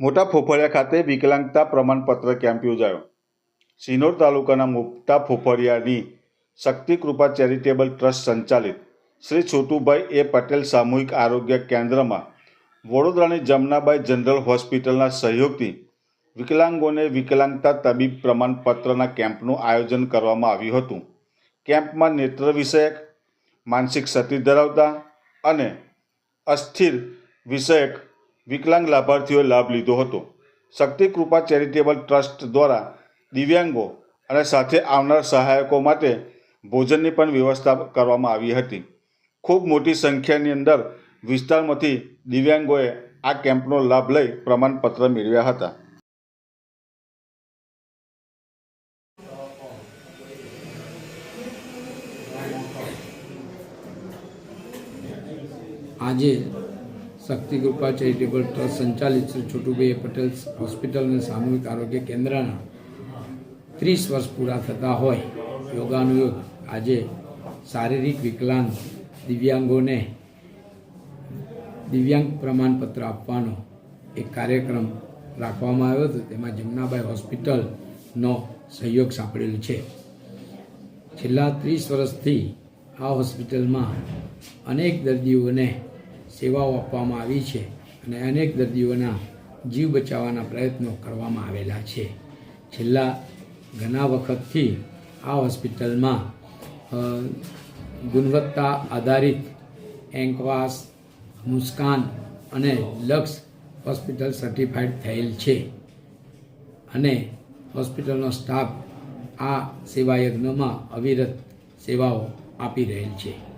મોટા ફોફરિયા ખાતે વિકલાંગતા પ્રમાણપત્ર કેમ્પ યોજાયો. સિનોર તાલુકાના મોટા ફોફરિયાની શક્તિ કૃપા ચેરિટેબલ ટ્રસ્ટ સંચાલિત શ્રી છોટુભાઈ એ પટેલ સામૂહિક આરોગ્ય કેન્દ્રમાં વડોદરાની જમનાબાઈ જનરલ હોસ્પિટલના સહયોગથી વિકલાંગોને વિકલાંગતા તબીબ પ્રમાણપત્રના કેમ્પનું આયોજન કરવામાં આવ્યું હતું. કેમ્પમાં નેત્ર વિષયક, માનસિક ક્ષતિ ધરાવતા અને અસ્થિર વિષયક વિકલાંગ લાભાર્થીઓએ લાભ લીધો હતો. શક્તિ કૃપા ચેરિટેબલ ટ્રસ્ટ દ્વારા દિવ્યાંગો અને સાથે આવનાર સહાયકો માટે ભોજનની પણ વ્યવસ્થા કરવામાં આવી હતી. ખૂબ મોટી સંખ્યાની અંદર વિસ્તારમાંથી દિવ્યાંગોએ આ કેમ્પનો લાભ લઈ પ્રમાણપત્ર મેળવ્યા હતા. આજે શક્તિ કૃપા ચેરિટેબલ ટ્રસ્ટ સંચાલિત શ્રી છોટુભાઈ પટેલ હોસ્પિટલ અને સામૂહિક આરોગ્ય કેન્દ્રના ત્રીસ વર્ષ પૂરા થતા હોય યોગાનુયોગ. આજે શારીરિક વિકલાંગ દિવ્યાંગોને દિવ્યાંગ પ્રમાણપત્ર આપવાનો એક કાર્યક્રમ રાખવામાં આવ્યો હતો. તેમાં જમનાબાઈ હોસ્પિટલનો સહયોગ સાંપડેલો છે. છેલ્લા ત્રીસ વર્ષથી આ હોસ્પિટલમાં અનેક દર્દીઓને સેવાઓ આપવામાં આવી છે અને અનેક દર્દીઓના જીવ બચાવવાના પ્રયત્નો કરવામાં આવેલા છે. છેલ્લા ઘણા વખતથી આ હોસ્પિટલમાં ગુણવત્તા આધારિત એન્કવાસ, મુસ્કાન અને લક્ષ હોસ્પિટલ સર્ટિફાઈડ થયેલ છે. અને હોસ્પિટલનો સ્ટાફ આ સેવાયજ્ઞમાં અવિરત સેવાઓ આપી રહેલ છે.